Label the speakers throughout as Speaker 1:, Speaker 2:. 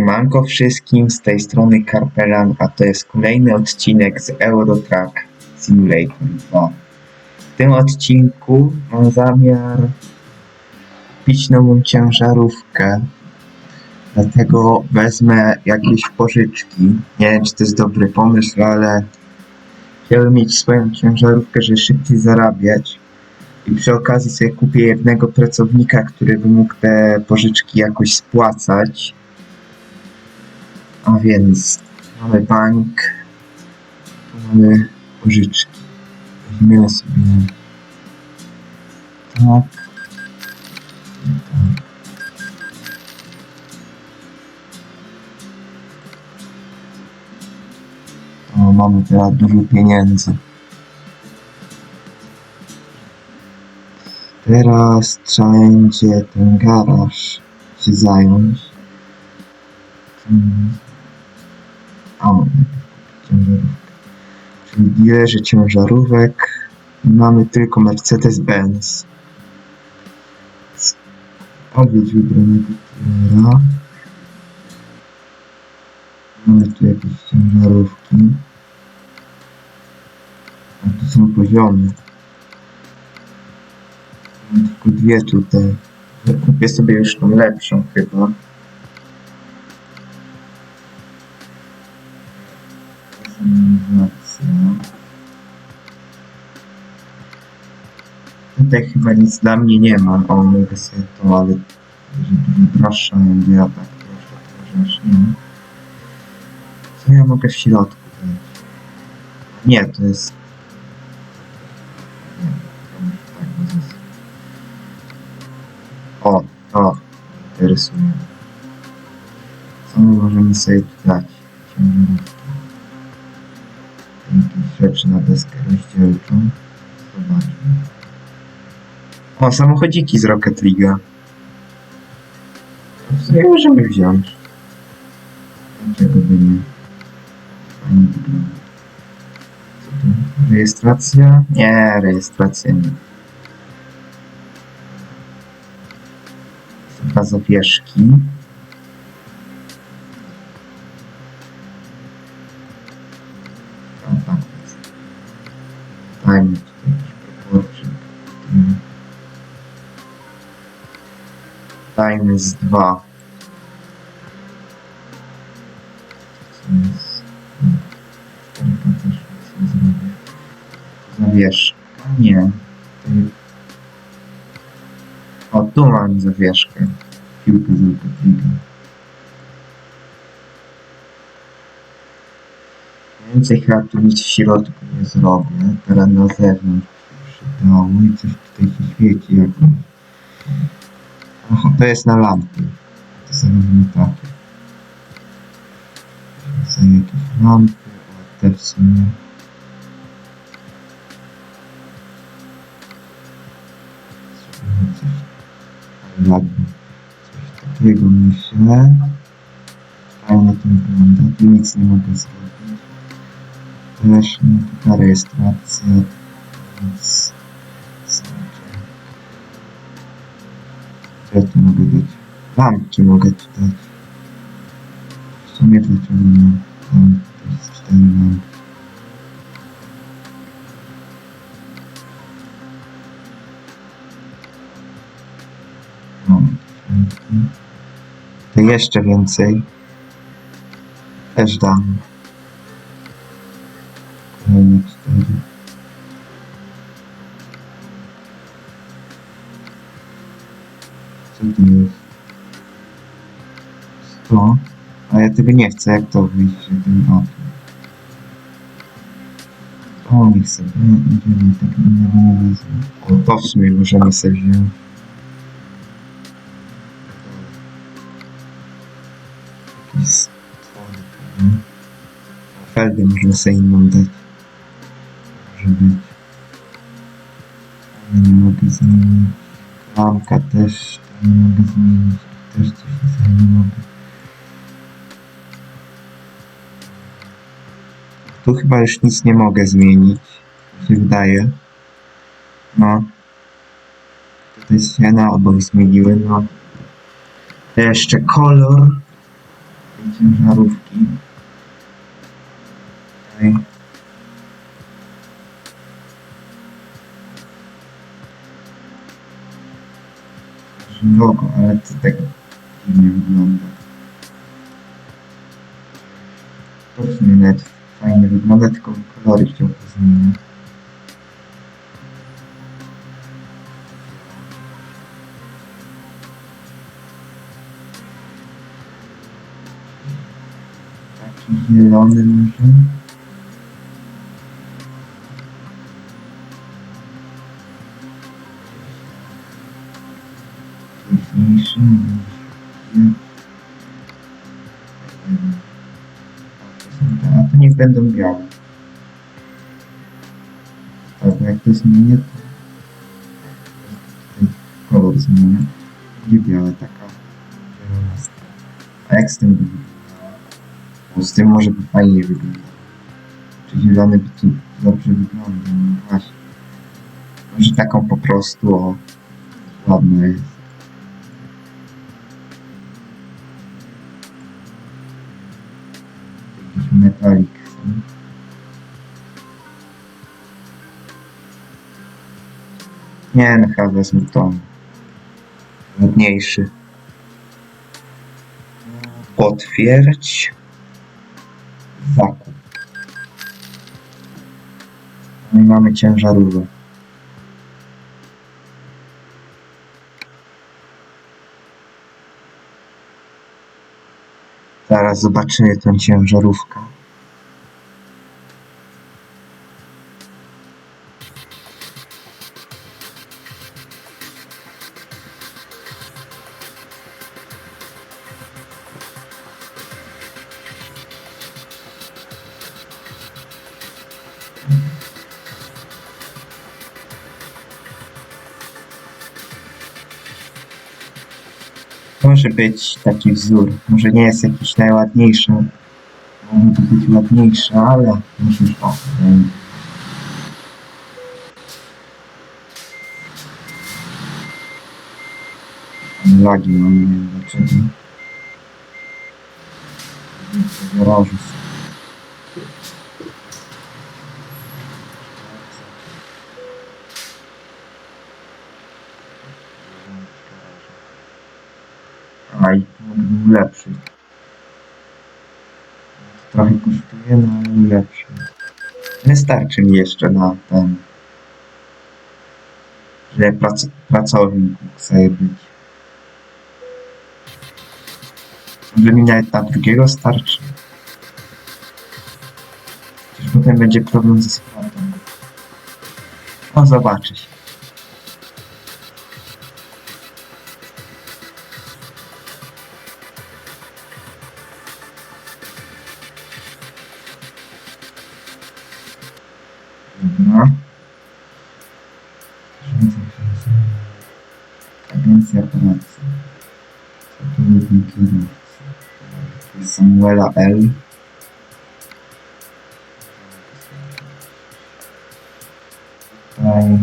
Speaker 1: Siemanko wszystkim, z tej strony Karpelan, a to jest kolejny odcinek z Eurotrack Simulator 2. W tym odcinku mam zamiar kupić nową ciężarówkę, dlatego wezmę jakieś pożyczki. Nie wiem, czy to jest dobry pomysł, ale chciałbym mieć swoją ciężarówkę, żeby szybciej zarabiać. I przy okazji sobie kupię jednego pracownika, który by mógł te pożyczki jakoś spłacać. A więc mamy bank, mamy pożyczki. Weźmiemy sobie tak. i tak. O, mamy teraz dużo pieniędzy. Teraz trzeba będzie ten garaż się zająć. O, ciężarówkę. Czyli dealerzy ciężarówek. Mamy tylko Mercedes-Benz. Odwiedź wybranego dealera. Mamy tu jakieś ciężarówki. A tu są poziomy. Mam tylko dwie tutaj. Kupię sobie już tą lepszą chyba. Tutaj chyba nic dla mnie nie ma. O, mogę sobie to, ale droższa będzie, ja tak proszę, to że nie. Co ja mogę w środku dać? Nie, to jest... Nie, to. O, o, interesuje. Co my możemy sobie tu dać? Ciężarówki. Jakieś rzeczy na deskę rozdzielczą. Zobaczmy. O, samochodziki z Rocket League'a. Sumie możemy wziąć. Dlaczego by nie? Rejestracja? Nie, rejestracja nie. Dwa zawieszki. Jest? Mm. Czterka też co zrobię. Zawieszka? Nie. O, tu mam zawieszkę. Piłkę z Więcej chyba tu nic w środku nie zrobię. Teraz na zewnątrz przydało i coś tutaj się świeci jakoś. Aha, to jest na lampy. To są robimy takie. Są jakieś lampy, a te w sumie... Zrobimy coś ładnie. Coś takiego myślę. Fajnie to wygląda. Tu nic nie mogę zrobić. No, taka rejestracja. Więc... Co ja tu mogę dać? Lampki mogę tu dać. W sumie dlaczego nie? Tam jeszcze więcej. Też dam. Tego nie chcę, jak to wyjść, że ten okno. O, niech sobie idziemy, tak innego nie wezmę. To w sumie możemy sobie wziąć. Jakieś stwory. Feldę można sobie inną dać. Może być. Ale nie mogę zmienić. Klamka też to nie mogę zmienić. Też coś nie mogę. Tu chyba już nic nie mogę zmienić. Mi się wydaje. No. Tutaj jest ściana, obok zmieniły, no. To jeszcze kolor. tej ciężarówki. Tutaj. Logo, ale to tak dziwnie wygląda. To sumie nawet fajnie wygląda, tylko kolory chciał pozmieniać. Taki zielony może. Piękniejszy. Będą białe. Tak, bo jak to zmienię, to kolor zmienię. Będzie białe, taka. A jak z tym? Bo z tym może by fajnie wyglądał. Czy zielony by tu dobrze wyglądał? No właśnie. Może taką po prostu, o, ładna jest. Jakiś metalik. Nie, chyba wezmę tą. Ładniejszy. Potwierdź. Zakup. No i mamy ciężarówkę. Zaraz zobaczymy tą ciężarówkę. Może być taki wzór. Może nie jest jakiś najładniejszy. Mogłoby być ładniejsze, ale myślę, że o. Lagi mam, nie wiem dlaczego. W lepszy. Trochę kosztuje, no ale lepszy. Wystarczy mi jeszcze na ten. Że prac, pracownik sobie być. Nawet na drugiego starczy. Przecież potem będzie problem ze spłatą. O, zobaczy się. Dobra. Agencja pracy. Zatrudnienie kierowcy. To jest Samuela L. Tutaj.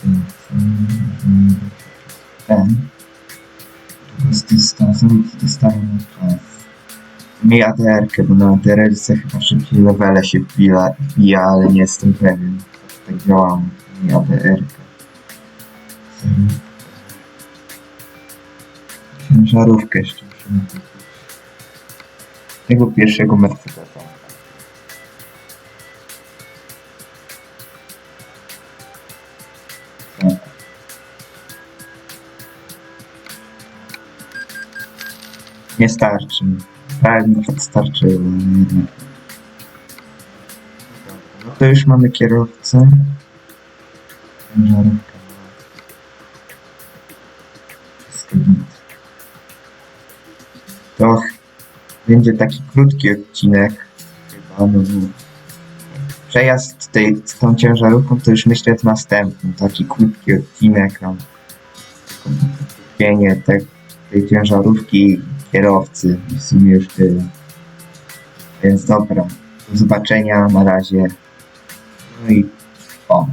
Speaker 1: tutaj. Ten. Z dystansu dostaję na czas. Miej ADR-kę, bo na ADR-ce chyba szybciej levele się wbija, wbija, ale nie jestem pewien. Tak działało. Miej ADR-kę. Ciężarówkę jeszcze musimy kupić. Tego pierwszego Mercedesa. Nie starczy mi starczyło, ale jednak. No to już mamy kierowcę. Ciężarówka. To będzie taki krótki odcinek. Chyba, no przejazd tej, z tą ciężarówką to już myślę jest następny. Taki krótki odcinek. Tam, kupienie te, tej ciężarówki kierowcy. W sumie już tyle. Więc dobra. Do zobaczenia na razie. No i O,